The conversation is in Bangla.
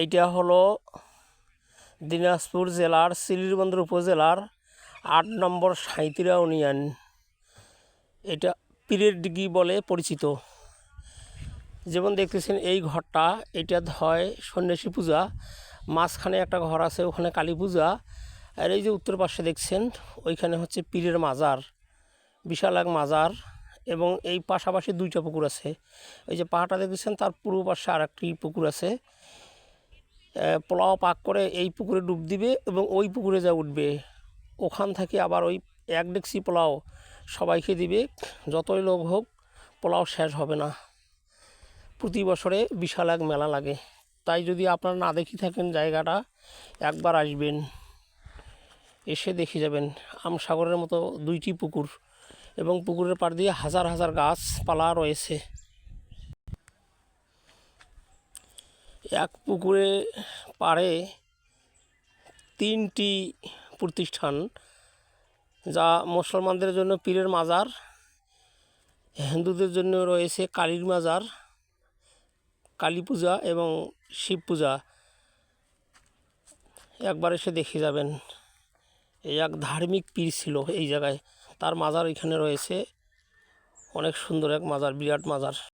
এইটা হলো দিনাজপুর জেলার সিলিরবন্দর উপজেলার আট নম্বর সাঁইতিরা ইউনিয়ন। এটা পীরের ডিগি বলে পরিচিত। যেমন দেখতেছেন, এই ঘরটা এটা হয় সন্ন্যাসী পূজা। মাঝখানে একটা ঘর আছে, ওখানে কালী পূজা। আর এই যে উত্তর পাশে দেখছেন, ওইখানে হচ্ছে পীরের মাজার। বিশাল এক মাজার এবং এই পাশাপাশি দুইটা পুকুর আছে। এই যে পাহাড়টা দেখতেছেন, তার পূর্ব পাশে আর একটি পুকুর আছে। পোলাও পাক করে এই পুকুরে ডুব দিবে এবং ওই পুকুরে যা উঠবে। ওখান থেকে আবার ওই এক ডেকসি পোলাও সবাইকে দিবে। যতই লোক হোক, পোলাও শেষ হবে না। প্রতি বছরে বিশাল এক মেলা লাগে। তাই যদি আপনারা না দেখি থাকেন জায়গাটা, একবার আসবেন। এসে দেখে যাবেন। আমসাগরের মতো দুইটি পুকুর এবং পুকুরের পাড় দিয়ে হাজার হাজার গাছপালা রয়েছে। এক পুকুরে পাড়ে তিনটি প্রতিষ্ঠান যা মুসলমানদের জন্য পীরের মাজার, হিন্দুদের জন্য রয়েছে কালীর মাজার, কালী পূজা এবং শিব পূজা। একবার এসে দেখে যাবেন, এই এক ধার্মিক পীর ছিল এই জায়গায়। তার মাজার এখানে রয়েছে। অনেক সুন্দর এক মাজার, বিরাট মাজার।